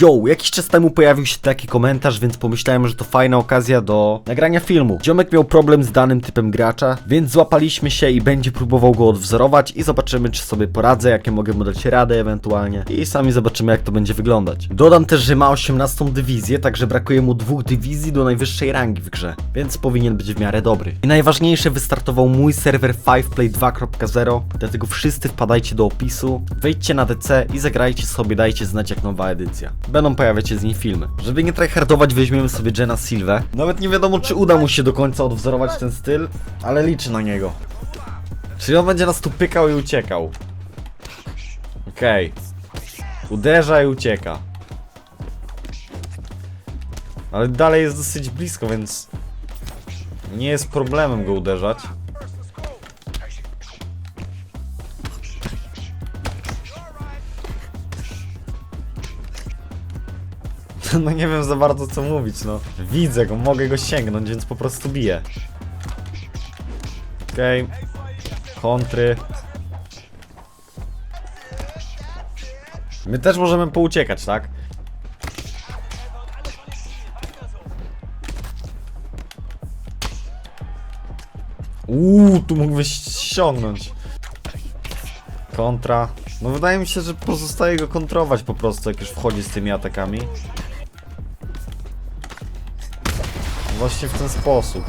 Yo, jakiś czas temu pojawił się taki komentarz, więc pomyślałem, że to fajna okazja do nagrania filmu. Ziomek miał problem z danym typem gracza, więc złapaliśmy się i będzie próbował go odwzorować i zobaczymy, czy sobie poradzę, jakie mogę mu dać radę ewentualnie i sami zobaczymy, jak to będzie wyglądać. Dodam też, że ma 18 dywizję, także brakuje mu dwóch dywizji do najwyższej rangi w grze, więc powinien być w miarę dobry. I najważniejsze, wystartował mój serwer 5play 2.0, dlatego wszyscy wpadajcie do opisu, wejdźcie na DC i zagrajcie sobie, dajcie znać jak nowa edycja. Będą pojawiać się z niej filmy. Żeby nie tryhardować, weźmiemy sobie Jena Silvę. Nawet nie wiadomo, czy uda mu się do końca odwzorować ten styl, ale liczę na niego. Czyli on będzie nas tu pykał i uciekał. Okej. Uderza i ucieka. Ale dalej jest dosyć blisko, więc nie jest problemem go uderzać. No nie wiem za bardzo co mówić, no. Widzę go, mogę go sięgnąć, więc po prostu biję. Okej. Kontry. My też możemy pouciekać, tak? Uuu, tu mógłbyś ściągnąć. Kontra. No wydaje mi się, że pozostaje go kontrować po prostu, jak już wchodzi z tymi atakami. Właśnie w ten sposób.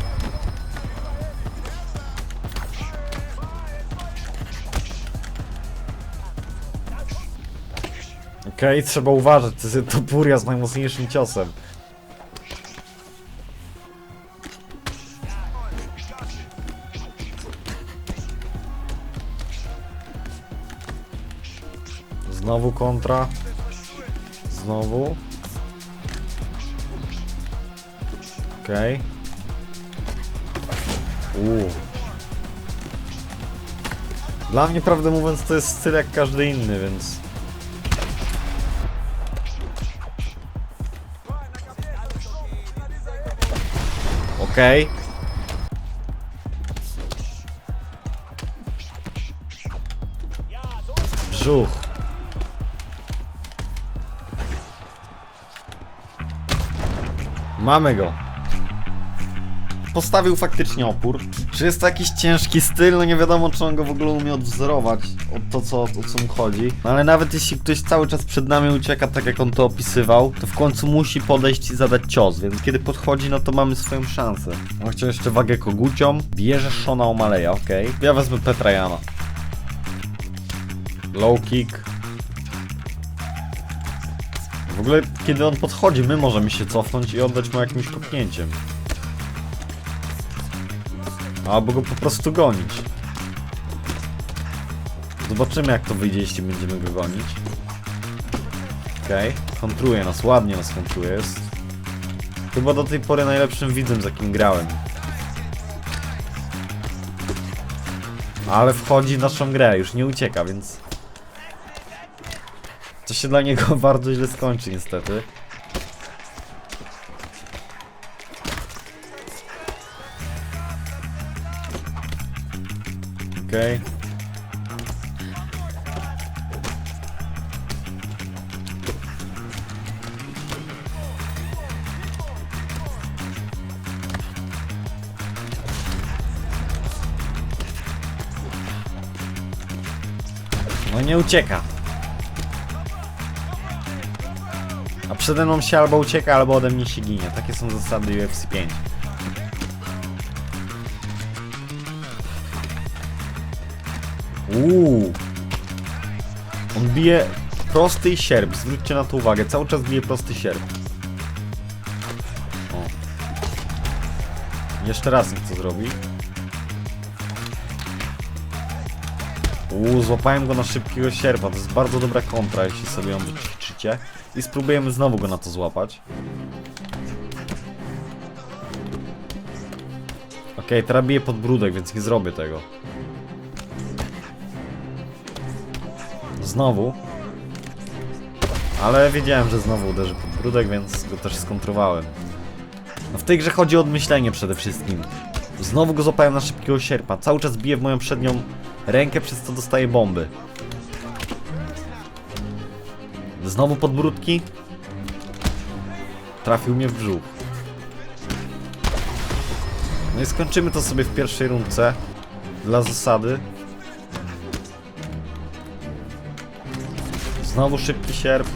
Okej, trzeba uważać, to jest topuria z najmocniejszym ciosem. Znowu kontra. Znowu. Okej. Uuu. Dla mnie, prawdę mówiąc, to jest styl jak każdy inny, więc... Okej. Brzuch. Mamy go. Postawił faktycznie opór. Czy jest to jakiś ciężki styl? No nie wiadomo, czy on go w ogóle umie odwzorować od to, co, o co mu chodzi. No ale nawet jeśli ktoś cały czas przed nami ucieka, tak jak on to opisywał, to w końcu musi podejść i zadać cios, więc kiedy podchodzi, no to mamy swoją szansę. On chciał jeszcze wagę kogucią. Bierze Shona O'Malley'a, okej. Ja wezmę Petra Jana. Low kick. W ogóle, kiedy on podchodzi, my możemy się cofnąć i oddać mu jakimś kopnięciem. Albo go po prostu gonić. Zobaczymy jak to wyjdzie, jeśli będziemy go gonić. Okej, okay. kontruje nas, ładnie nas kontruje. Jest chyba do tej pory najlepszym widzem, z jakim grałem. Ale wchodzi w naszą grę, już nie ucieka, więc... To się dla niego bardzo źle skończy niestety. Okej. No nie ucieka. A przede mną się albo ucieka, albo ode mnie się ginie. Takie są zasady UFC 5. Uuu. On bije prosty sierp. Zwróćcie na to uwagę. Cały czas bije prosty sierp. O. Jeszcze raz niech to zrobi. Uuu, złapałem go na szybkiego sierpa. To jest bardzo dobra kontra, jeśli sobie ją wyćwiczycie. I spróbujemy znowu go na to złapać. Okej, teraz biję podbródek, więc nie zrobię tego. Znowu. Ale wiedziałem, że znowu uderzy pod brudek, więc go też skontrowałem. No w tej grze chodzi o odmyślenie przede wszystkim. Znowu go złapałem na szybkiego sierpa. Cały czas bije w moją przednią rękę, przez co dostaję bomby. Znowu podbródki. Trafił mnie w brzuch. No i skończymy to sobie w pierwszej rundce. Dla zasady. Znowu szybki sierp.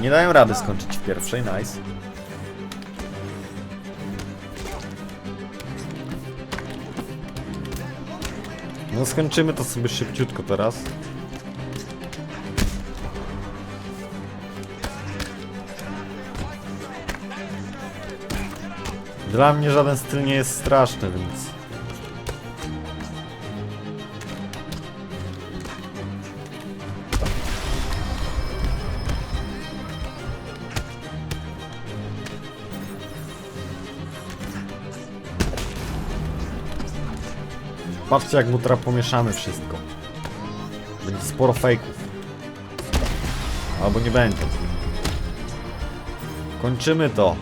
Nie dają rady skończyć w pierwszej, nice. No skończymy to sobie szybciutko teraz. Dla mnie żaden styl nie jest straszny, więc... Patrzcie jak mu teraz pomieszamy wszystko. Będzie sporo fejków. Albo nie będzie. Kończymy to.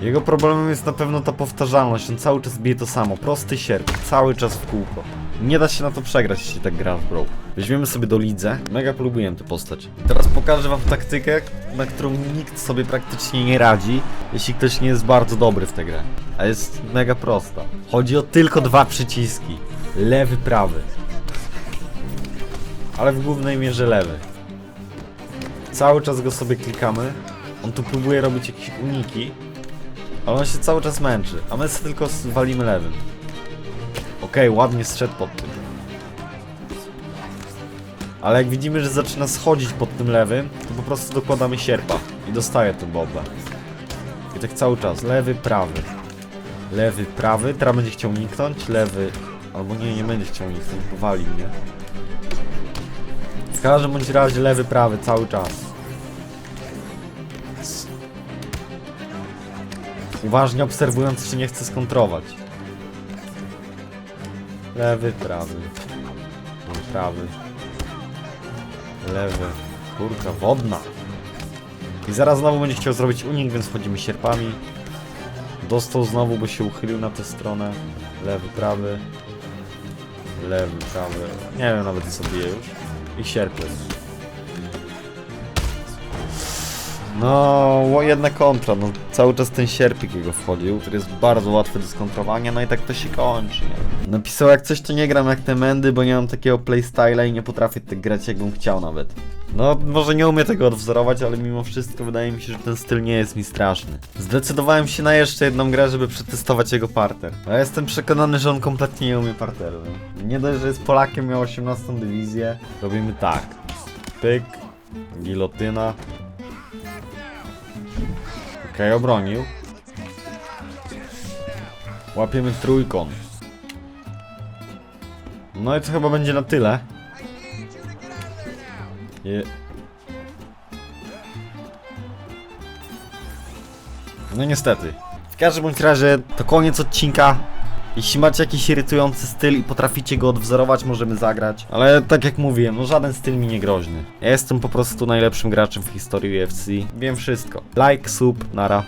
Jego problemem jest na pewno ta powtarzalność. On cały czas bije to samo. Prosty sierp. Cały czas w kółko. Nie da się na to przegrać, jeśli tak gra w Brawl. Weźmiemy sobie do lidze. Mega polubiłem tę postać. Teraz pokażę wam taktykę, na którą nikt sobie praktycznie nie radzi, jeśli ktoś nie jest bardzo dobry w tę grę. A jest mega prosta. Chodzi o tylko dwa przyciski. Lewy, prawy. Ale w głównej mierze lewy. Cały czas go sobie klikamy. On tu próbuje robić jakieś uniki. Ale on się cały czas męczy, a my sobie tylko walimy lewym. Okej, ładnie strzedł pod tym. Ale jak widzimy, że zaczyna schodzić pod tym lewym, to po prostu dokładamy sierpa i dostaje tę bombę. I tak cały czas, lewy, prawy. Lewy, prawy, teraz będzie chciał uniknąć, lewy... Albo nie, nie będzie chciał uniknąć, powali mnie. W każdym bądź razie lewy, prawy cały czas. Uważnie obserwując, czy nie chce skontrować. Lewy, prawy. Prawy. Lewy. Kurka, wodna. I zaraz znowu będzie chciał zrobić unik, więc wchodzimy sierpami. Dostał znowu, bo się uchylił na tę stronę. Lewy, prawy. Lewy, prawy. Nie wiem nawet co bije już. I sierp No, jedna kontra, no cały czas ten sierpik jego wchodził, który jest bardzo łatwy do skontrowania, no i tak to się kończy, nie? Napisał jak coś to nie gram jak te mendy, bo nie mam takiego playstyla i nie potrafię tak grać jakbym chciał nawet. No, może nie umiem tego odwzorować, ale mimo wszystko wydaje mi się, że ten styl nie jest mi straszny. Zdecydowałem się na jeszcze jedną grę, żeby przetestować jego parter. A jestem przekonany, że on kompletnie nie umie parteru. Nie, nie dość, że jest Polakiem, miał 18 dywizję. Robimy tak. Pyk, gilotyna, Okej, obronił. Łapiemy trójkąt. No i to chyba będzie na tyle. Je... No niestety. W każdym bądź razie to koniec odcinka. Jeśli macie jakiś irytujący styl i potraficie go odwzorować, możemy zagrać. Ale tak jak mówiłem, no żaden styl mi nie groźny. Ja jestem po prostu najlepszym graczem w historii UFC. Wiem wszystko. Like, sub, nara.